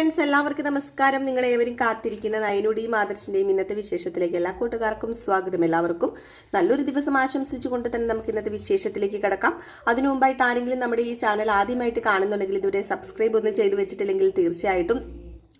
Friends എല്ലാവർക്കും നമസ്കാരം. നിങ്ങൾ ഏവരും കാത്തിരിക്കുന്ന നയനുടെയും ആദർശിന്റെയും ഇന്നത്തെ വിശേഷത്തിലേക്ക്. എല്ലാ കൂട്ടുകാർക്കും സ്വാഗതം എല്ലാവർക്കും. നല്ലൊരു ദിവസം ആശംസിച്ചുകൊണ്ട് തന്നെ നമുക്ക് ഇന്നത്തെ വിശേഷത്തിലേക്ക് കിടക്കാം. അതിനു മുമ്പായിട്ട് ആരെങ്കിലും നമ്മുടെ ഈ ചാനൽ ആദ്യമായിട്ട് കാണുന്നുണ്ടെങ്കിൽ ഇതുവരെ സബ്സ്ക്രൈബ് ഒന്നും ചെയ്തു വെച്ചിട്ടില്ലെങ്കിൽ തീർച്ചയായിട്ടും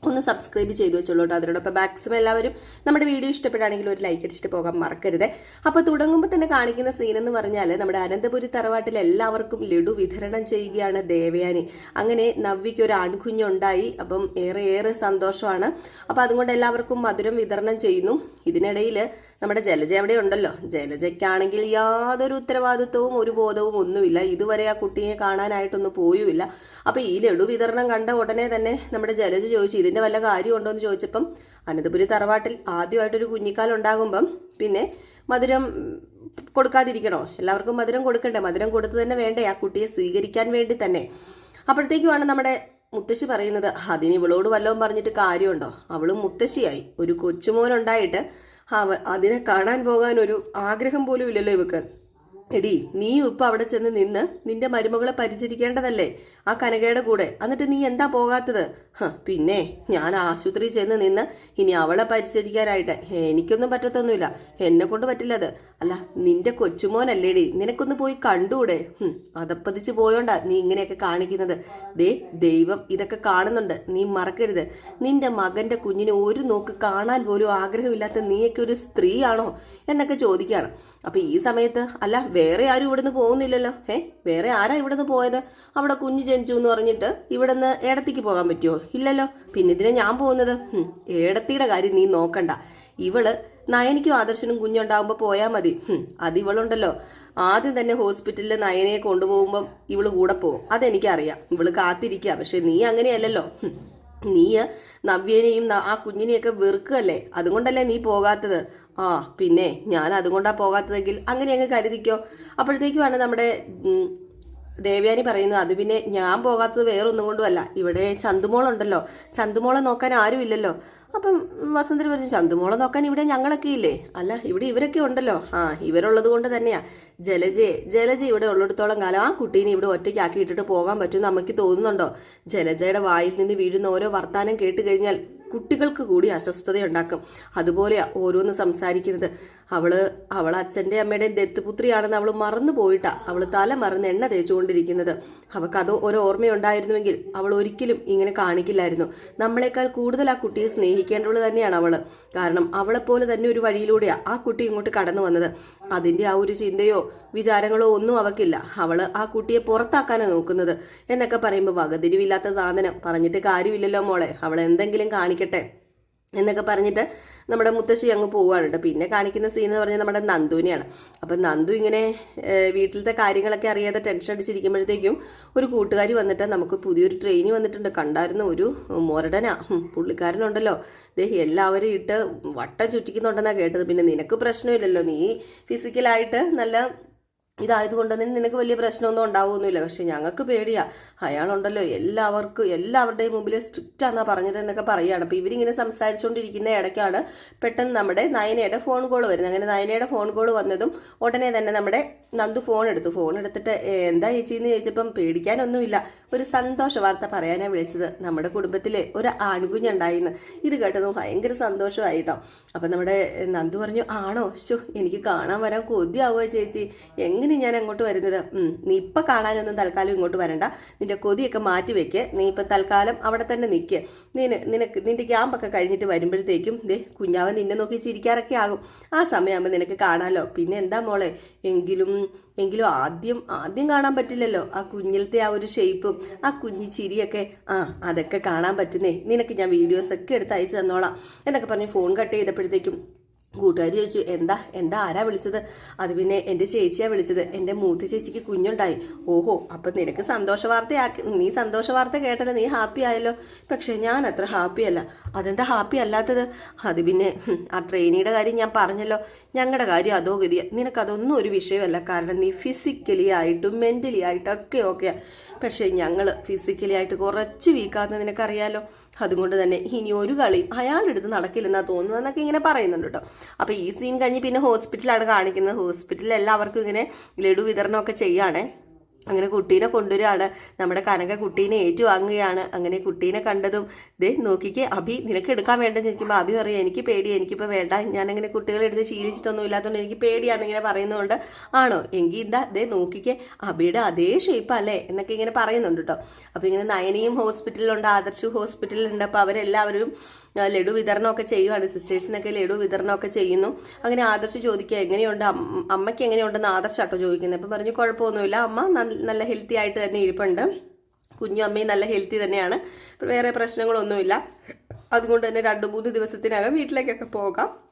ഒന്ന് സബ്സ്ക്രൈബ് ചെയ്തു വെച്ചോളൂ കേട്ടോ അതിനോടൊപ്പം. മാക്സിമം എല്ലാവരും നമ്മുടെ വീഡിയോ ഇഷ്ടപ്പെടുകയാണെങ്കിൽ ഒരു ലൈക്ക് അടിച്ചിട്ട് പോകാൻ മറക്കരുത്. അപ്പോൾ തുടങ്ങുമ്പോൾ തന്നെ കാണിക്കുന്ന സീൻ എന്ന് പറഞ്ഞാൽ നമ്മുടെ അനന്തപുരി തറവാട്ടിൽ എല്ലാവർക്കും ലഡു വിതരണം ചെയ്യുകയാണ് ദേവയാനി. അങ്ങനെ നവ്യയ്ക്ക് ഒരു ആൺകുഞ്ഞുണ്ടായി. അപ്പം ഏറെ ഏറെ സന്തോഷമാണ്. അപ്പോൾ അതുകൊണ്ട് എല്ലാവർക്കും മധുരം വിതരണം ചെയ്യുന്നു. ഇതിനിടയിൽ നമ്മുടെ ജലജ അവിടെ ഉണ്ടല്ലോ. ജലജയ്ക്കാണെങ്കിൽ യാതൊരു ഉത്തരവാദിത്വവും ഒരു ബോധവും ഒന്നുമില്ല. ഇതുവരെ ആ കുട്ടിയെ കാണാനായിട്ടൊന്നും പോയുമില്ല. അപ്പോൾ ഈ ലഡു വിതരണം കണ്ട ഉടനെ തന്നെ നമ്മുടെ ജലജ ചോദിച്ചു ഇതിന്റെ വല്ല കാര്യമുണ്ടോ? എന്ന് ചോദിച്ചപ്പം അനന്തപുരി തറവാട്ടിൽ ആദ്യമായിട്ടൊരു കുഞ്ഞിക്കാൽ ഉണ്ടാകുമ്പം പിന്നെ മധുരം കൊടുക്കാതിരിക്കണോ? എല്ലാവർക്കും മധുരം കൊടുക്കണ്ടേ? മധുരം കൊടുത്തു തന്നെ വേണ്ടേ? ആ കുട്ടിയെ സ്വീകരിക്കാൻ വേണ്ടി തന്നെ. അപ്പോഴത്തേക്കുമാണ് നമ്മുടെ മുത്തശ്ശി പറയുന്നത് അതിന് ഇവളോട് വല്ലതും പറഞ്ഞിട്ട് കാര്യമുണ്ടോ? അവളും മുത്തശ്ശിയായി. ഒരു കൊച്ചുമോനുണ്ടായിട്ട് അതിനെ കാണാൻ പോകാൻ ഒരു ആഗ്രഹം പോലും ഇല്ലല്ലോ ഇവക്ക്. എടി നീ ഇപ്പൊ അവിടെ ചെന്ന് നിന്ന് നിന്റെ മരുമകളെ പരിചരിക്കേണ്ടതല്ലേ? ആ കനകയുടെ കൂടെ. എന്നിട്ട് നീ എന്താ പോകാത്തത്? പിന്നെ ഞാൻ ആശുപത്രി ചെന്ന് നിന്ന് ഇനി അവളെ പരിചരിക്കാനായിട്ട് എനിക്കൊന്നും പറ്റത്തൊന്നുമില്ല. എന്നെ കൊണ്ട് പറ്റില്ലത് അല്ല നിന്റെ കൊച്ചുമോനല്ലേടി നിനക്കൊന്ന് പോയി കണ്ടൂടെ? അതപ്പതിച്ച് പോയോണ്ടാ നീ ഇങ്ങനെയൊക്കെ കാണിക്കുന്നത്. ദേ ദൈവം ഇതൊക്കെ കാണുന്നുണ്ട്. നീ മറക്കരുത്. നിന്റെ മകന്റെ കുഞ്ഞിനെ ഒരു നോക്ക് കാണാൻ പോലും ആഗ്രഹമില്ലാത്ത നീയൊക്കെ ഒരു സ്ത്രീയാണോ? എന്നൊക്കെ ചോദിക്കുകയാണ്. അപ്പൊ ഈ സമയത്ത് അല്ല വേറെ ആരും ഇവിടുന്ന് പോകുന്നില്ലല്ലോ. ഏ വേറെ ആരാ ഇവിടുന്ന് പോയത്? അവിടെ കുഞ്ഞ് ജനിച്ചു എന്ന് പറഞ്ഞിട്ട് ഇവിടുന്ന് ഏടത്തേക്ക് പോകാൻ പറ്റുമോ ഇല്ലല്ലോ. പിന്നെ ഇതിനെ ഞാൻ പോകുന്നത്? ഏടത്തിയുടെ കാര്യം നീ നോക്കണ്ട. ഇവൾ നയനിക്കും ആദർശനും കുഞ്ഞുണ്ടാവുമ്പോൾ പോയാൽ മതി. അത് ഇവളുണ്ടല്ലോ. ആദ്യം തന്നെ ഹോസ്പിറ്റലിൽ നയനയെ കൊണ്ടുപോകുമ്പം ഇവൾ കൂടെ പോകും. അതെനിക്കറിയാം. ഇവൾ കാത്തിരിക്കുക പക്ഷെ നീ അങ്ങനെയല്ലല്ലോ. നീ നവ്യനെയും ആ കുഞ്ഞിനെയൊക്കെ വെറുക്കല്ലേ അതുകൊണ്ടല്ലേ നീ പോകാത്തത്? ആ പിന്നെ ഞാൻ അതുകൊണ്ടാ പോകാത്തതെങ്കിൽ അങ്ങനെ അങ്ങ് കരുതിക്കോ. അപ്പോഴത്തേക്കുമാണ് നമ്മുടെ ദേവയാനി പറയുന്നത് അത് പിന്നെ ഞാൻ പോകാത്തത് വേറൊന്നും കൊണ്ടുമല്ല. ഇവിടെ ചന്തുമോളുണ്ടല്ലോ. ചന്തുമോളെ നോക്കാൻ ആരുമില്ലല്ലോ. അപ്പം വസന്തര് പറഞ്ഞു ചന്തുമോളെ നോക്കാൻ ഇവിടെ ഞങ്ങളൊക്കെ ഇല്ലേ? അല്ല ഇവിടെ ഇവരൊക്കെ ഉണ്ടല്ലോ. ആ ഇവരുള്ളത് കൊണ്ട് തന്നെയാ. ജലജയെ ജലജ ഇവിടെ ഉള്ളിടത്തോളം കാലം ആ കുട്ടീനെ ഇവിടെ ഒറ്റയ്ക്കാക്കി ഇട്ടിട്ട് പോകാൻ പറ്റുമെന്ന് നമുക്ക് തോന്നുന്നുണ്ടോ? ജലജയുടെ വായിൽ നിന്ന് വീഴുന്ന ഓരോ വർത്താനം കേട്ട് കഴിഞ്ഞാൽ കുട്ടികൾക്ക് കൂടി അസ്വസ്ഥതയുണ്ടാക്കും. അതുപോലെയാണ് ഓരോന്ന് സംസാരിക്കുന്നത്. അവൾ അവൾ അച്ഛന്റെ അമ്മയുടെയും ദത്തുപുത്രിയാണെന്ന് അവൾ മറന്നു പോയിട്ടാ. അവൾ തല മറന്ന് എണ്ണ തേച്ചുകൊണ്ടിരിക്കുന്നത്. അവൾക്ക് അത് ഒരു ഓർമ്മയുണ്ടായിരുന്നുവെങ്കിൽ അവൾ ഒരിക്കലും ഇങ്ങനെ കാണിക്കില്ലായിരുന്നു. നമ്മളെക്കാൾ കൂടുതൽ ആ കുട്ടിയെ സ്നേഹിക്കേണ്ടവൾ തന്നെയാണ് അവൾ. കാരണം അവളെപ്പോലെ തന്നെ ഒരു വഴിയിലൂടെയാണ് ആ കുട്ടി ഇങ്ങോട്ട് കടന്നു വന്നത്. അതിന്റെ ആ ഒരു ചിന്തയോ വിചാരങ്ങളോ ഒന്നും അവക്കില്ല. അവൾ ആ കുട്ടിയെ പുറത്താക്കാനാണ് നോക്കുന്നത്. എന്നൊക്കെ പറയുമ്പോൾ വകതിരിവില്ലാത്ത സാധനം. പറഞ്ഞിട്ട് കാര്യമില്ലല്ലോ മോളെ. അവൾ എന്തെങ്കിലും കാണിക്കട്ടെ. എന്നൊക്കെ പറഞ്ഞിട്ട് നമ്മുടെ മുത്തശ്ശി അങ്ങ് പോവുകയാണ് പിന്നെ കാണിക്കുന്ന സീൻ എന്ന് പറഞ്ഞാൽ നമ്മുടെ നന്ദുവിനെയാണ്. അപ്പം നന്ദു ഇങ്ങനെ വീട്ടിലത്തെ കാര്യങ്ങളൊക്കെ അറിയാതെ ടെൻഷൻ അടിച്ചിരിക്കുമ്പോഴത്തേക്കും ഒരു കൂട്ടുകാരി വന്നിട്ട് നമുക്ക് പുതിയൊരു ട്രെയിൻ വന്നിട്ടുണ്ട്. കണ്ടായിരുന്നു ഒരു മൊരടന. പുള്ളിക്കാരനുണ്ടല്ലോ. ദേ എല്ലാവരും ഇട്ട് വട്ടം ചുറ്റിക്കുന്നുണ്ടെന്നാണ് കേട്ടത്. പിന്നെ നിനക്ക് പ്രശ്നമില്ലല്ലോ. നീ ഫിസിക്കലായിട്ട് നല്ല ഇതായതുകൊണ്ട് തന്നെ നിനക്ക് വലിയ പ്രശ്നമൊന്നും ഉണ്ടാവുമൊന്നുമില്ല. പക്ഷെ ഞങ്ങൾക്ക് പേടിയാ. അയാളുണ്ടല്ലോ. എല്ലാവർക്കും എല്ലാവരുടെയും മുമ്പിൽ സ്ട്രിക്റ്റ് ആണെന്നാ പറഞ്ഞത് എന്നൊക്കെ പറയുകയാണ് അപ്പോൾ ഇവരിങ്ങനെ സംസാരിച്ചുകൊണ്ടിരിക്കുന്ന ഇടയ്ക്കാണ് പെട്ടെന്ന് നമ്മുടെ നയനയുടെ ഫോൺ കോൾ വരുന്നത്. അങ്ങനെ നയനയുടെ ഫോൺ കോൾ വന്നതും ഉടനെ തന്നെ നമ്മുടെ നന്ദു ഫോൺ എടുത്തു. ഫോൺ എടുത്തിട്ട് "ഏ, എന്താ ചേച്ചി? എന്ന് ചോദിച്ചപ്പം പേടിക്കാനൊന്നുമില്ല. ഒരു സന്തോഷ വാർത്ത പറയാനാണ് വിളിച്ചത്. നമ്മുടെ കുടുംബത്തിൽ ഒരു ആൺകുഞ്ഞുണ്ടായിന്ന്. ഇത് കേട്ടതും ഭയങ്കര സന്തോഷമായി കേട്ടോ അപ്പം നമ്മുടെ നന്ദു പറഞ്ഞു ആണോ? ശോ എനിക്ക് കാണാൻ വരാൻ കൊതിയാവുക ചേച്ചി. എങ്ങനെ ഞാൻ അങ്ങോട്ട് വരുന്നത്? നീ ഇപ്പം കാണാനൊന്നും തൽക്കാലം ഇങ്ങോട്ട് വരണ്ട. നിന്റെ കൊതിയൊക്കെ മാറ്റി വെക്ക്. നീ ഇപ്പം തൽക്കാലം അവിടെ തന്നെ നിൽക്കുക നിന നിനക്ക് നിന്റെ ക്യാമ്പൊക്കെ കഴിഞ്ഞിട്ട് വരുമ്പോഴത്തേക്കും ദേ കുഞ്ഞാവൻ നിന്നെ നോക്കി ചിരിക്കാറൊക്കെ ആകും. ആ സമയമാകുമ്പോൾ നിനക്ക് കാണാമല്ലോ പിന്നെ എന്താ മോളെ? എങ്കിലും എങ്കിലും ആദ്യം ആദ്യം കാണാൻ പറ്റില്ലല്ലോ. ആ കുഞ്ഞിലത്തെ ആ ഒരു ഷേപ്പും ആ കുഞ്ഞി ചിരിയൊക്കെ ആ അതൊക്കെ കാണാൻ പറ്റുന്നേ നിനക്ക് ഞാൻ വീഡിയോസ് ഒക്കെ എടുത്ത് അയച്ചു തന്നോളാം എന്നൊക്കെ പറഞ്ഞ് ഫോൺ കട്ട് ചെയ്തപ്പോഴത്തേക്കും കൂട്ടുകാരി ചോദിച്ചു എന്താ എന്താ ആരാ വിളിച്ചത്? അത് പിന്നെ എന്റെ ചേച്ചിയാ വിളിച്ചത് എന്റെ മൂത്ത ചേച്ചിക്ക് കുഞ്ഞുണ്ടായി. ഓഹോ അപ്പം നിനക്ക് സന്തോഷ വാർത്തയാക്കി നീ സന്തോഷ വാർത്ത കേട്ടല്ലോ നീ ഹാപ്പി ആയല്ലോ. പക്ഷേ ഞാൻ അത്ര ഹാപ്പി അല്ല. അതെന്താ ഹാപ്പി അല്ലാത്തത്? അത് പിന്നെ ആ ട്രെയിനിയുടെ കാര്യം ഞാൻ പറഞ്ഞല്ലോ ഞങ്ങളുടെ കാര്യം അതോ ഗതിയ. നിനക്കതൊന്നും ഒരു വിഷയമല്ല. കാരണം നീ ഫിസിക്കലി ആയിട്ടും മെന്റലി ഒക്കെ ഓക്കെയാ. പക്ഷേ ഞങ്ങൾ ഫിസിക്കലി ആയിട്ട് കുറച്ച് വീക്കാന്ന് നിനക്കറിയാലോ? അതുകൊണ്ട് തന്നെ ഇനി ഒരു കളിയും അയാളുടെ അടുത്ത് നടക്കില്ലെന്നാ തോന്നുന്നതെന്നൊക്കെ ഇങ്ങനെ പറയുന്നുണ്ട് കേട്ടോ അപ്പോൾ ഈ സീൻ കഴിഞ്ഞ് പിന്നെ ഹോസ്പിറ്റലാണ് കാണിക്കുന്നത്. ഹോസ്പിറ്റലിൽ എല്ലാവർക്കും ഇങ്ങനെ ലഡു വിതരണമൊക്കെ ചെയ്യുകയാണേ അങ്ങനെ കുട്ടീനെ കൊണ്ടുവരികയാണ്. നമ്മുടെ കനക കുട്ടീനെ ഏറ്റുവാങ്ങുകയാണ്. അങ്ങനെ കുട്ടീനെ കണ്ടതും ദേ നോക്കിക്കേ അഭി നിനക്ക് എടുക്കാൻ വേണ്ടെന്ന് ചോദിക്കുമ്പോൾ അഭി പറയും എനിക്ക് പേടി എനിക്കിപ്പോൾ വേണ്ട. ഞാനങ്ങനെ കുട്ടികളെ എടുത്ത് ശീലിച്ചിട്ടൊന്നും ഇല്ലാത്തതുകൊണ്ട് എനിക്ക് പേടിയാന്ന് ഇങ്ങനെ പറയുന്നതുകൊണ്ട് ആണോ? എങ്കിൽ എന്താ ദേ നോക്കിക്കേ അഭിയുടെ അതേ ഷേപ്പ് അല്ലേ? എന്നൊക്കെ ഇങ്ങനെ പറയുന്നുണ്ട് കേട്ടോ അപ്പോൾ ഇങ്ങനെ നയനയും ഹോസ്പിറ്റലിലുണ്ട് ആദർശ് ഹോസ്പിറ്റലിലുണ്ട്. അപ്പോൾ അവരെല്ലാവരും ലഡു വിതരണമൊക്കെ ചെയ്യുവാണ്. സിസ്റ്റേഴ്സിനൊക്കെ ലഡു വിതരണമൊക്കെ ചെയ്യുന്നു. അങ്ങനെ ആദർശ് ചോദിക്കുക എങ്ങനെയുണ്ട്? അമ്മയ്ക്ക് എങ്ങനെയുണ്ടെന്ന് ആദർശാട്ടോ ചോദിക്കുന്നത്? അപ്പം പറഞ്ഞു കുഴപ്പമൊന്നുമില്ല. അമ്മ നല്ല- ഹെൽത്തി ആയിട്ട് തന്നെ ഇരിപ്പുണ്ട്. കുഞ്ഞു അമ്മയും നല്ല ഹെൽത്തി തന്നെയാണ്. വേറെ പ്രശ്നങ്ങളൊന്നുമില്ല. അതുകൊണ്ട് തന്നെ രണ്ട് മൂന്ന് ദിവസത്തിനകം വീട്ടിലേക്കൊക്കെ പോകാം.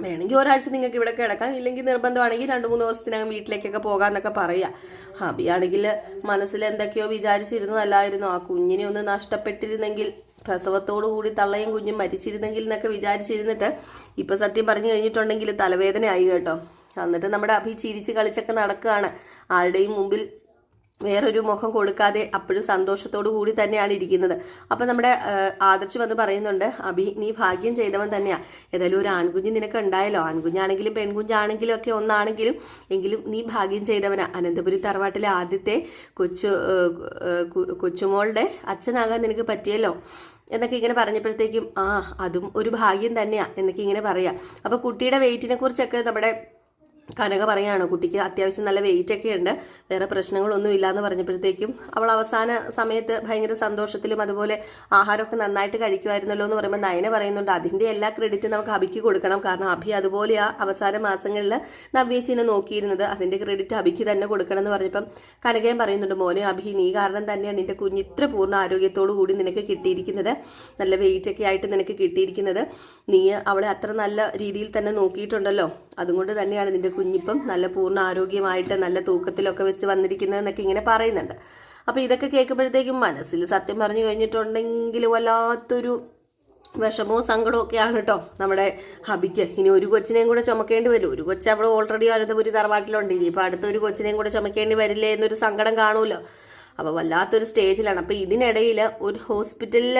വേണമെങ്കിൽ ഒരാഴ്ച നിങ്ങൾക്ക് ഇവിടെ കിടക്കാം. ഇല്ലെങ്കിൽ നിർബന്ധമാണെങ്കിൽ രണ്ട് മൂന്ന് ദിവസത്തിനകം വീട്ടിലേക്കൊക്കെ പോകാമെന്നൊക്കെ പറയാം. ഹബിയാണെങ്കിൽ മനസ്സിൽ എന്തൊക്കെയോ വിചാരിച്ചിരുന്നതല്ലായിരുന്നു. ആ കുഞ്ഞിനെ ഒന്ന് നഷ്ടപ്പെട്ടിരുന്നെങ്കിൽ പ്രസവത്തോടു കൂടി തള്ളയും കുഞ്ഞും മരിച്ചിരുന്നെങ്കിൽ എന്നൊക്കെ വിചാരിച്ചിരുന്നിട്ട് ഇപ്പൊ സത്യം പറഞ്ഞു കഴിഞ്ഞിട്ടുണ്ടെങ്കിൽ തലവേദനയായി കേട്ടോ. എന്നിട്ട് നമ്മുടെ അഭി ചിരിച്ച് കളിച്ചൊക്കെ നടക്കുകയാണ്. ആരുടെയും മുമ്പിൽ വേറൊരു മുഖം കൊടുക്കാതെ അപ്പോഴും സന്തോഷത്തോടു കൂടി തന്നെയാണ് ഇരിക്കുന്നത്. അപ്പം നമ്മുടെ ആദർശ് വന്ന് പറയുന്നുണ്ട് അഭി നീ ഭാഗ്യം ചെയ്തവൻ തന്നെയാണ് ഏതായാലും ഒരു ആൺകുഞ്ഞ് നിനക്ക് ഉണ്ടായല്ലോ. ആൺകുഞ്ഞാണെങ്കിലും പെൺകുഞ്ഞാണെങ്കിലും ഒക്കെ ഒന്നാണെങ്കിലും എങ്കിലും നീ ഭാഗ്യം ചെയ്തവനാ. അനന്തപുരി തറവാട്ടിലെ ആദ്യത്തെ കൊച്ചു കൊച്ചുമോളുടെ അച്ഛനാകാൻ നിനക്ക് പറ്റിയല്ലോ? എന്നൊക്കെ ഇങ്ങനെ പറഞ്ഞപ്പോഴത്തേക്കും ആ അതും ഒരു ഭാഗ്യം തന്നെയാണ് എന്നൊക്കെ ഇങ്ങനെ പറയാം. അപ്പോൾ കുട്ടിയുടെ വെയിറ്റിനെ കുറിച്ചൊക്കെ നമ്മുടെ കനക പറയാണ് കുട്ടിക്ക് അത്യാവശ്യം നല്ല വെയിറ്റ് ഒക്കെ ഉണ്ട് വേറെ പ്രശ്നങ്ങളൊന്നും ഇല്ല എന്ന് പറഞ്ഞപ്പോഴത്തേക്കും അവൾ അവസാന സമയത്ത് ഭയങ്കര സന്തോഷത്തിലും അതുപോലെ ആഹാരമൊക്കെ നന്നായിട്ട് കഴിക്കുമായിരുന്നല്ലോ എന്ന് പറയുമ്പോൾ നയന പറയുന്നുണ്ട് അതിന്റെ എല്ലാ ക്രെഡിറ്റും നമുക്ക് അഭിക്ക് കൊടുക്കണം. കാരണം അഭി അതുപോലെ ആ അവസാന മാസങ്ങളിൽ നവ്യേച്ചിനെ നോക്കിയിരുന്നത്. അതിന്റെ ക്രെഡിറ്റ് അഭിക്ക് തന്നെ കൊടുക്കണം എന്ന് പറഞ്ഞപ്പം കനകയും പറയുന്നുണ്ട് മോനെ അഭി നീ കാരണം തന്നെയാണ് നിന്റെ കുഞ്ഞ് ഇത്ര പൂർണ ആരോഗ്യത്തോടു കൂടി നിനക്ക് കിട്ടിയിരിക്കുന്നത്. നല്ല വെയിറ്റ് ഒക്കെ ആയിട്ട് നിനക്ക് കിട്ടിയിരിക്കുന്നത്. നീ അവളെ അത്ര നല്ല രീതിയിൽ തന്നെ നോക്കിയിട്ടുണ്ടല്ലോ. അതുകൊണ്ട് തന്നെയാണ് നിന്റെ കുഞ്ഞിപ്പം നല്ല പൂർണ ആരോഗ്യമായിട്ട് നല്ല തൂക്കത്തിലൊക്കെ വെച്ച് വന്നിരിക്കുന്നത് എന്നൊക്കെ ഇങ്ങനെ പറയുന്നുണ്ട്. അപ്പോൾ ഇതൊക്കെ കേൾക്കുമ്പോഴത്തേക്കും മനസ്സിൽ സത്യം പറഞ്ഞു കഴിഞ്ഞിട്ടുണ്ടെങ്കിൽ വല്ലാത്തൊരു വിഷമവും സങ്കടവും ഒക്കെയാണ് കേട്ടോ നമ്മുടെ ഹബിക്ക്. ഇനി ഒരു കൊച്ചിനെയും കൂടെ ചുമക്കേണ്ടി വരും. ഒരു കൊച്ചു അവിടെ ഓൾറെഡി അനന്തപുരി തറവാട്ടിലുണ്ട്. ഇനിയിപ്പോൾ അടുത്ത ഒരു കൊച്ചിനെയും കൂടെ ചുമക്കേണ്ടി വരില്ലേ എന്നൊരു സങ്കടം കാണുമല്ലോ അപ്പോൾ വല്ലാത്തൊരു സ്റ്റേജിലാണ്. അപ്പോൾ ഇതിനിടയിൽ ഒരു ഹോസ്പിറ്റലിൽ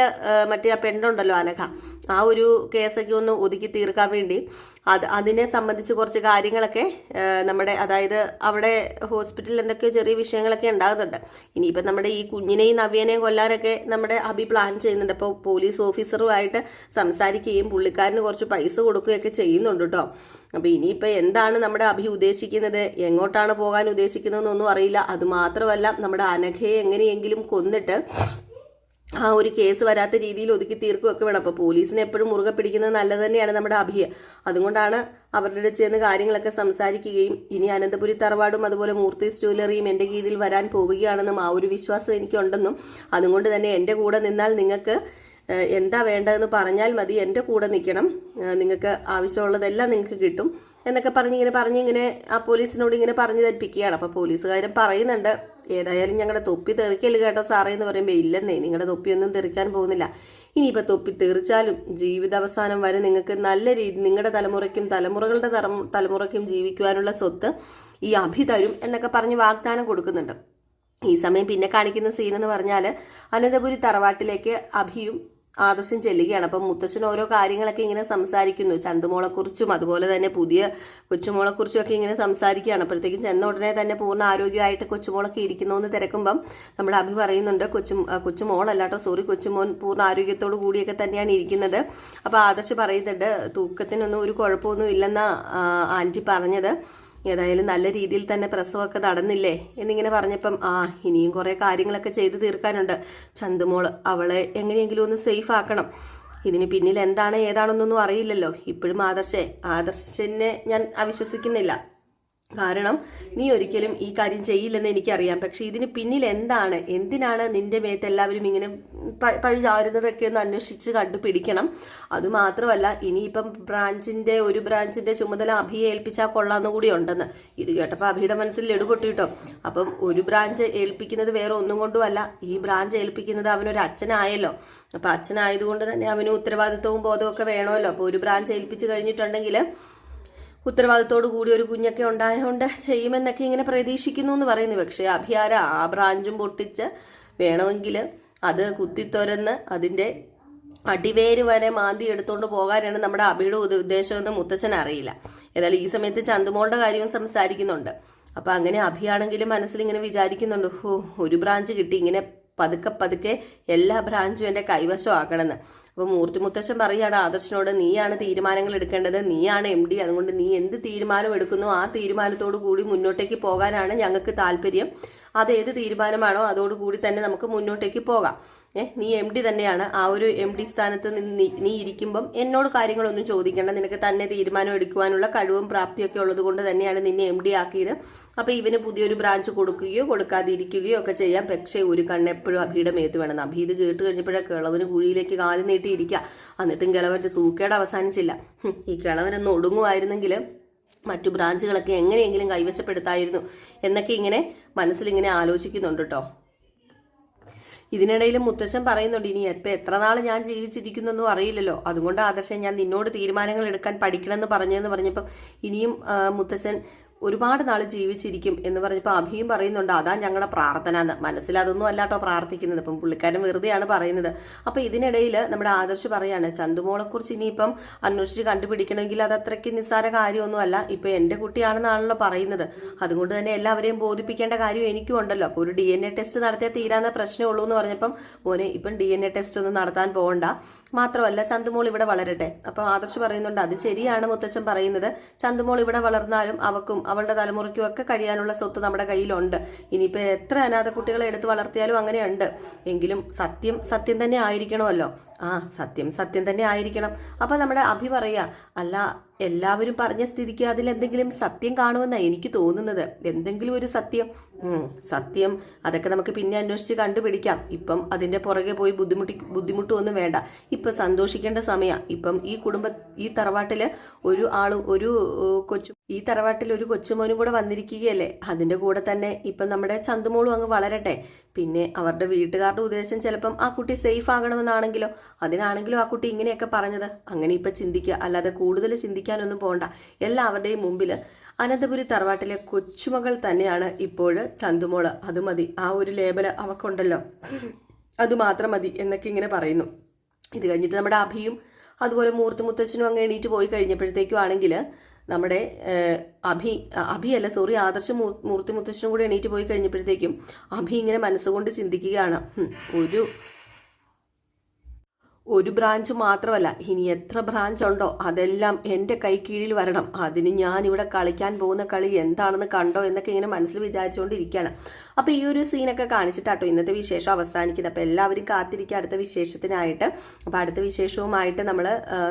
മറ്റേ ആ പെണ്ണുണ്ടല്ലോ അനഘ ആ ഒരു കേസൊക്കെ ഒന്ന് ഒതുക്കി തീർക്കാൻ വേണ്ടി അത് അതിനെ സംബന്ധിച്ച് കുറച്ച് കാര്യങ്ങളൊക്കെ നമ്മുടെ അതായത് അവിടെ ഹോസ്പിറ്റലിൽ എന്തൊക്കെയോ ചെറിയ വിഷയങ്ങളൊക്കെ ഉണ്ടാകുന്നുണ്ട്. ഇനിയിപ്പോൾ നമ്മുടെ ഈ കുഞ്ഞിനെയും നവ്യനെയും കൊല്ലാനൊക്കെ നമ്മുടെ അഭി പ്ലാൻ ചെയ്യുന്നുണ്ട്. അപ്പോൾ പോലീസ് ഓഫീസറുമായിട്ട് സംസാരിക്കുകയും പുള്ളിക്കാരന് കുറച്ച് പൈസ കൊടുക്കുകയൊക്കെ ചെയ്യുന്നുണ്ട് കേട്ടോ. അപ്പോൾ ഇനിയിപ്പോൾ എന്താണ് നമ്മുടെ അഭി ഉദ്ദേശിക്കുന്നത്? എങ്ങോട്ടാണ് പോകാൻ ഉദ്ദേശിക്കുന്നതെന്നൊന്നും അറിയില്ല. അതുമാത്രമല്ല നമ്മുടെ അനഘയെ എങ്ങനെയെങ്കിലും കൊന്നിട്ട് ആ ഒരു കേസ് വരാത്ത രീതിയിൽ ഒതുക്കി തീർക്കുകയൊക്കെ വേണം. അപ്പോൾ പോലീസിനെ എപ്പോഴും മുറുകെ പിടിക്കുന്നത് നല്ലത് തന്നെയാണ് നമ്മുടെ അഭിയ. അതുകൊണ്ടാണ് അവരുടെ അടുത്ത് ചെന്ന് കാര്യങ്ങളൊക്കെ സംസാരിക്കുകയും ഇനി അനന്തപുരി തറവാടും അതുപോലെ മൂർത്തീസ് ജ്വല്ലറിയും എന്റെ കീഴിൽ വരാൻ പോവുകയാണെന്നും ആ ഒരു വിശ്വാസം എനിക്കുണ്ടെന്നും അതുകൊണ്ട് തന്നെ എന്റെ കൂടെ നിന്നാൽ നിങ്ങൾക്ക് എന്താ വേണ്ടതെന്ന് പറഞ്ഞാൽ മതി. എന്റെ കൂടെ നിൽക്കണം. നിങ്ങൾക്ക് ആവശ്യമുള്ളതെല്ലാം നിങ്ങൾക്ക് കിട്ടും. എന്നൊക്കെ പറഞ്ഞ് ഇങ്ങനെ പറഞ്ഞ് ഇങ്ങനെ ആ പോലീസിനോട് ഇങ്ങനെ പറഞ്ഞ് ധരിപ്പിക്കുകയാണ്. അപ്പോൾ പോലീസുകാരൻ പറയുന്നുണ്ട് ഏതായാലും ഞങ്ങളുടെ തൊപ്പി തെറിക്കൽ കേട്ടോ സാറേ എന്ന് പറയുമ്പോൾ ഇല്ലെന്നേ നിങ്ങളുടെ തൊപ്പിയൊന്നും തെറിക്കാൻ പോകുന്നില്ല. ഇനിയിപ്പോൾ തൊപ്പി തെറിച്ചാലും ജീവിതാവസാനം വരെ നിങ്ങൾക്ക് നല്ല രീതി നിങ്ങളുടെ തലമുറയ്ക്കും തലമുറകളുടെ തലമു- തലമുറയ്ക്കും ജീവിക്കുവാനുള്ള സ്വത്ത് ഈ അഭി തരും എന്നൊക്കെ പറഞ്ഞ് വാഗ്ദാനം കൊടുക്കുന്നുണ്ട്. ഈ സമയം പിന്നെ കാണിക്കുന്ന സീൻ എന്ന് പറഞ്ഞാൽ അനന്തപുരി തറവാട്ടിലേക്ക് അഭിയും ആദർശം ചെല്ലുകയാണ്. അപ്പം മുത്തച്ഛൻ ഓരോ കാര്യങ്ങളൊക്കെ ഇങ്ങനെ സംസാരിക്കുന്നു. ചന്തുമോളെക്കുറിച്ചും അതുപോലെ തന്നെ പുതിയ കൊച്ചുമോളെക്കുറിച്ചും ഒക്കെ ഇങ്ങനെ സംസാരിക്കുകയാണ്. അപ്പോഴത്തേക്കും ചെന്ന ഉടനെ തന്നെ പൂർണ ആരോഗ്യമായിട്ട് കൊച്ചുമോളൊക്കെ ഇരിക്കുന്നു എന്ന് തിരക്കുമ്പം നമ്മൾ അഭി പറയുന്നുണ്ട് കൊച്ചു കൊച്ചുമോളല്ലാട്ടോ സോറി കൊച്ചുമോൻ പൂർണ ആരോഗ്യത്തോടു കൂടിയൊക്കെ തന്നെയാണ് ഇരിക്കുന്നത്. അപ്പോൾ ആദർശ് പറയുന്നുണ്ട് തൂക്കത്തിനൊന്നും ഒരു കുഴപ്പമൊന്നും ഇല്ലെന്നാ ആ, ആന്റി പറഞ്ഞത്. ഏതായാലും നല്ല രീതിയിൽ തന്നെ പ്രസവമൊക്കെ നടന്നില്ലേ എന്നിങ്ങനെ പറഞ്ഞപ്പം ആ ഇനിയും കുറേ കാര്യങ്ങളൊക്കെ ചെയ്തു തീർക്കാനുണ്ട്. ചന്തുമോൾ അവളെ എങ്ങനെയെങ്കിലും ഒന്ന് സേഫ് ആക്കണം. ഇതിന് പിന്നിൽ എന്താണ് ഏതാണെന്നൊന്നും അറിയില്ലല്ലോ. ഇപ്പോഴും ആദർശേ ആദർശനെ ഞാൻ അവിശ്വസിക്കുന്നില്ല. കാരണം നീ ഒരിക്കലും ഈ കാര്യം ചെയ്യില്ലെന്ന് എനിക്കറിയാം. പക്ഷെ ഇതിന് പിന്നിൽ എന്താണ്? എന്തിനാണ് നിന്റെ മേത്ത് എല്ലാവരും ഇങ്ങനെ പഴി ചാരുന്നതൊക്കെ ഒന്ന് അന്വേഷിച്ച് കണ്ടുപിടിക്കണം? അതുമാത്രമല്ല ഇനിയിപ്പം ബ്രാഞ്ചിന്റെ ഒരു ബ്രാഞ്ചിന്റെ ചുമതല അഭിയെ ഏൽപ്പിച്ചാൽ കൊള്ളാന്ന് കൂടി ഉണ്ടെന്ന്. ഇത് കേട്ടപ്പോൾ അഭിയുടെ മനസ്സിൽ ലഡുപൊട്ടി കിട്ടും. അപ്പം ഒരു ബ്രാഞ്ച് ഏൽപ്പിക്കുന്നത് വേറെ ഒന്നും കൊണ്ടുമല്ല. ഈ ബ്രാഞ്ച് ഏൽപ്പിക്കുന്നത് അവനൊരു അച്ഛനായല്ലോ. അപ്പം അച്ഛനായതുകൊണ്ട് തന്നെ അവന് ഉത്തരവാദിത്വവും ബോധവും ഒക്കെ വേണമല്ലോ. അപ്പോൾ ഒരു ബ്രാഞ്ച് ഏൽപ്പിച്ചു കഴിഞ്ഞിട്ടുണ്ടെങ്കിൽ ഉത്തരവാദിത്തോടു കൂടി ഒരു കുഞ്ഞൊക്കെ ഉണ്ടായതുകൊണ്ട് ചെയ്യുമെന്നൊക്കെ ഇങ്ങനെ പ്രതീക്ഷിക്കുന്നു എന്ന് പറയുന്നു. പക്ഷേ അഭിയാര ആ ബ്രാഞ്ചും പൊട്ടിച്ച് വേണമെങ്കിൽ അത് കുത്തിത്തുരന്ന് അതിന്റെ അടിവേര് വരെ മാന്തി എടുത്തുകൊണ്ട് പോകാനാണ് നമ്മുടെ അഭിയുടെ ഉദ്ദേശമെന്ന് മുത്തച്ഛൻ അറിയില്ല. ഏതായാലും ഈ സമയത്ത് ചന്തുമോളുടെ കാര്യവും സംസാരിക്കുന്നുണ്ട്. അപ്പൊ അങ്ങനെ അഭിയാണെങ്കിലും മനസ്സിൽ ഇങ്ങനെ വിചാരിക്കുന്നുണ്ട് ഓ ഒരു ബ്രാഞ്ച് കിട്ടി ഇങ്ങനെ പതുക്കെ പതുക്കെ എല്ലാ ബ്രാഞ്ചും എന്റെ കൈവശമാക്കണമെന്ന്. അപ്പോൾ മൂർത്തി മുത്തച്ഛൻ പറയുകയാണ് ആദർശനോട് നീയാണ് തീരുമാനങ്ങൾ എടുക്കേണ്ടത്. നീയാണ് എം ഡി അതുകൊണ്ട് നീ എന്ത് തീരുമാനം എടുക്കുന്നു ആ തീരുമാനത്തോടു കൂടി മുന്നോട്ടേക്ക് പോകാനാണ് ഞങ്ങൾക്ക് താല്പര്യം. അത് ഏത് തീരുമാനമാണോ അതോടുകൂടി തന്നെ നമുക്ക് മുന്നോട്ടേക്ക് പോകാം. ഏഹ് നീ എം ഡി തന്നെയാണ്. ആ ഒരു എം ഡി സ്ഥാനത്ത് നിന്ന് നീ- ഇരിക്കുമ്പം എന്നോട് കാര്യങ്ങളൊന്നും ചോദിക്കേണ്ട. നിനക്ക് തന്നെ തീരുമാനം എടുക്കുവാനുള്ള കഴിവും പ്രാപ്തിയൊക്കെ ഉള്ളത് കൊണ്ട് തന്നെയാണ് നിന്നെ എം ഡി ആക്കിയത്. അപ്പൊ ഇവന് പുതിയൊരു ബ്രാഞ്ച് കൊടുക്കുകയോ കൊടുക്കാതിരിക്കുകയോ ഒക്കെ ചെയ്യാം. പക്ഷേ ഒരു കണ്ണ് എപ്പോഴും അഭിയുടെ മേത്ത് വേണം. അഭി ഇത് കേട്ട് കഴിഞ്ഞപ്പോഴേ കിളവന് കുഴിയിലേക്ക് കാൽ നീട്ടിയിരിക്കുക എന്നിട്ടും കിളവന്റെ സൂക്കേട് അവസാനിച്ചില്ല. ഈ കിളവനൊന്ന് ഒടുങ്ങുമായിരുന്നെങ്കിൽ മറ്റു ബ്രാഞ്ചുകളൊക്കെ എങ്ങനെയെങ്കിലും കൈവശപ്പെടുത്തായിരുന്നു എന്നൊക്കെ ഇങ്ങനെ മനസ്സിലിങ്ങനെ ആലോചിക്കുന്നുണ്ട് കേട്ടോ. ഇതിനിടയിൽ മുത്തച്ഛൻ പറയുന്നുണ്ട് ഇനി എപ്പം എത്ര നാൾ ഞാൻ ജീവിച്ചിരിക്കുന്നൊന്നും അറിയില്ലല്ലോ. അതുകൊണ്ട് ആദർശം ഞാൻ നിന്നോട് തീരുമാനങ്ങൾ എടുക്കാൻ പഠിക്കണമെന്ന് പറഞ്ഞതെന്ന് പറഞ്ഞപ്പം ഇനിയും മുത്തശ്ശൻ ഒരുപാട് നാൾ ജീവിച്ചിരിക്കും എന്ന് പറഞ്ഞപ്പോൾ അഭിയും പറയുന്നുണ്ട് അതാ ഞങ്ങളുടെ പ്രാർത്ഥന എന്ന് മനസ്സിൽ അതൊന്നും അല്ലാട്ടോ പ്രാർത്ഥിക്കുന്നത്. ഇപ്പം പുള്ളിക്കാരൻ വെറുതെയാണ് പറയുന്നത്. അപ്പോൾ ഇതിനിടയിൽ നമ്മുടെ ആദർശ് പറയാണ് ചന്തുമോളെക്കുറിച്ച് ഇനിയിപ്പം അന്വേഷിച്ച് കണ്ടുപിടിക്കണമെങ്കിൽ അത് അത്രയ്ക്ക് നിസ്സാര കാര്യമൊന്നുമല്ല ഇപ്പം എന്റെ കുട്ടിയാണെന്നാണല്ലോ പറയുന്നത്. അതുകൊണ്ട് തന്നെ എല്ലാവരെയും ബോധിപ്പിക്കേണ്ട കാര്യം എനിക്കും ഉണ്ടല്ലോ. അപ്പോൾ ഒരു ഡി എൻ എ ടെസ്റ്റ് നടത്തിയാൽ തീരാന്ന പ്രശ്നമുള്ളൂ എന്ന് പറഞ്ഞപ്പം മോനെ ഇപ്പം ഡി എൻ എ ടെസ്റ്റ് ഒന്നും നടത്താൻ പോകണ്ട മാത്രമല്ല ചന്തുമോൾ ഇവിടെ വളരട്ടെ. അപ്പോൾ ആദർശ് പറയുന്നുണ്ട് അത് ശരിയാണ് മുത്തച്ഛൻ പറയുന്നത്. ചന്തുമോൾ ഇവിടെ വളർന്നാലും അവക്കും അവളുടെ തലമുറയ്ക്കും ഒക്കെ കഴിയാനുള്ള സ്വത്ത് നമ്മുടെ കയ്യിലുണ്ട്. ഇനിയിപ്പോൾ എത്ര അനാഥ കുട്ടികളെ എടുത്ത് വളർത്തിയാലും അങ്ങനെയുണ്ട്. എങ്കിലും സത്യം സത്യം തന്നെ ആയിരിക്കണമല്ലോ. ആ സത്യം സത്യം തന്നെ ആയിരിക്കണം. അപ്പൊ നമ്മുടെ അഭി പറയാ അല്ല എല്ലാവരും പറഞ്ഞ സ്ഥിതിക്ക് അതിൽ എന്തെങ്കിലും സത്യം കാണുമെന്നാണ് എനിക്ക് തോന്നുന്നത്. എന്തെങ്കിലും ഒരു സത്യം. സത്യം. അതൊക്കെ നമുക്ക് പിന്നെ അന്വേഷിച്ച് കണ്ടുപിടിക്കാം. ഇപ്പം അതിന്റെ പുറകെ പോയി ബുദ്ധിമുട്ടി ബുദ്ധിമുട്ടൊന്നും വേണ്ട. ഇപ്പൊ സന്തോഷിക്കേണ്ട സമയം. ഇപ്പം ഈ കുടുംബ ഈ തറവാട്ടിൽ ഒരു ആളും ഒരു കൊച്ചു ഈ തറവാട്ടിൽ ഒരു കൊച്ചുമോനും കൂടെ വന്നിരിക്കുകയല്ലേ? അതിന്റെ കൂടെ തന്നെ ഇപ്പം നമ്മുടെ ചന്തുമോളും അങ്ങ് വളരട്ടെ. പിന്നെ അവരുടെ വീട്ടുകാരുടെ ഉദ്ദേശം ചിലപ്പം ആ കുട്ടി സേഫ് ആകണമെന്നാണെങ്കിലോ? അതിനാണെങ്കിലും ആ കുട്ടി ഇങ്ങനെയൊക്കെ പറഞ്ഞത്? അങ്ങനെ ഇപ്പൊ ചിന്തിക്കുക. അല്ലാതെ കൂടുതൽ ചിന്തിക്കാനൊന്നും പോകണ്ട എല്ലാവരുടെയും മുമ്പിൽ അനന്തപുരി തറവാട്ടിലെ കൊച്ചുമകൾ തന്നെയാണ് ഇപ്പോൾ ചന്തുമോൾ. അത് മതി. ആ ഒരു ലേബൽ അവക്കുണ്ടല്ലോ. അത് മാത്രം മതി എന്നൊക്കെ ഇങ്ങനെ പറയുന്നു. ഇത് കഴിഞ്ഞിട്ട് നമ്മുടെ അഭിയും അതുപോലെ മൂർത്തുമുത്തച്ഛനും അങ്ങ് എണീറ്റ് പോയി കഴിഞ്ഞപ്പോഴത്തേക്കും ആണെങ്കിൽ നമ്മുടെ അഭി അഭിയല്ല സോറി ആദർശ മൂർത്തി മുത്തശ്ശനും കൂടി എണീറ്റ് പോയി കഴിഞ്ഞപ്പോഴത്തേക്കും അഭി ഇങ്ങനെ മനസ്സുകൊണ്ട് ചിന്തിക്കുകയാണ്. ഒരു ഒരു ബ്രാഞ്ച് മാത്രമല്ല ഇനി എത്ര ബ്രാഞ്ച് ഉണ്ടോ അതെല്ലാം എന്റെ കൈ കീഴിൽ വരണം. അതിന് ഞാൻ ഇവിടെ കളിക്കാൻ പോകുന്ന കളി എന്താണെന്ന് കണ്ടോ എന്നൊക്കെ ഇങ്ങനെ മനസ്സിൽ വിചാരിച്ചുകൊണ്ടിരിക്കുകയാണ്. അപ്പോൾ ഈ ഒരു സീനൊക്കെ കാണിച്ചിട്ടാട്ടോ ഇന്നത്തെ വിശേഷം അവസാനിക്കുന്നത്. അപ്പോൾ എല്ലാവരും കാത്തിരിക്കുക. അടുത്ത വിശേഷത്തിനായിട്ട്. അപ്പോൾ അടുത്ത വിശേഷവുമായിട്ട് നമ്മൾ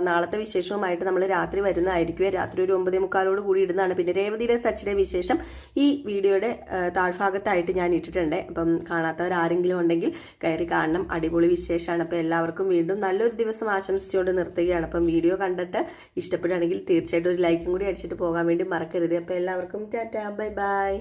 നാളത്തെ വിശേഷവുമായിട്ട് നമ്മൾ രാത്രി വരുന്നതായിരിക്കും. രാത്രി ഒരു ഒമ്പതേ മുക്കാലോട് കൂടി ഇടുന്നതാണ് പിന്നെ രേവതിയുടെ സച്ചിന്റെ വിശേഷം ഈ വീഡിയോയുടെ താഴ്ഭാഗത്തായിട്ട് ഞാൻ ഇട്ടിട്ടുണ്ട്. അപ്പം കാണാത്തവർ ആരെങ്കിലും ഉണ്ടെങ്കിൽ കയറി കാണണം. അടിപൊളി വിശേഷമാണ് അപ്പോൾ എല്ലാവർക്കും വീണ്ടും നല്ലൊരു ദിവസം ആശംസിച്ചുകൊണ്ട് നിർത്തുകയാണ്. അപ്പം വീഡിയോ കണ്ടിട്ട് ഇഷ്ടപ്പെടുകയാണെങ്കിൽ തീർച്ചയായിട്ടും ഒരു ലൈക്കും കൂടി അടിച്ചിട്ട് പോകാൻ വേണ്ടി മറക്കരുത്. അപ്പോൾ എല്ലാവർക്കും ടാറ്റാ. Bye bye.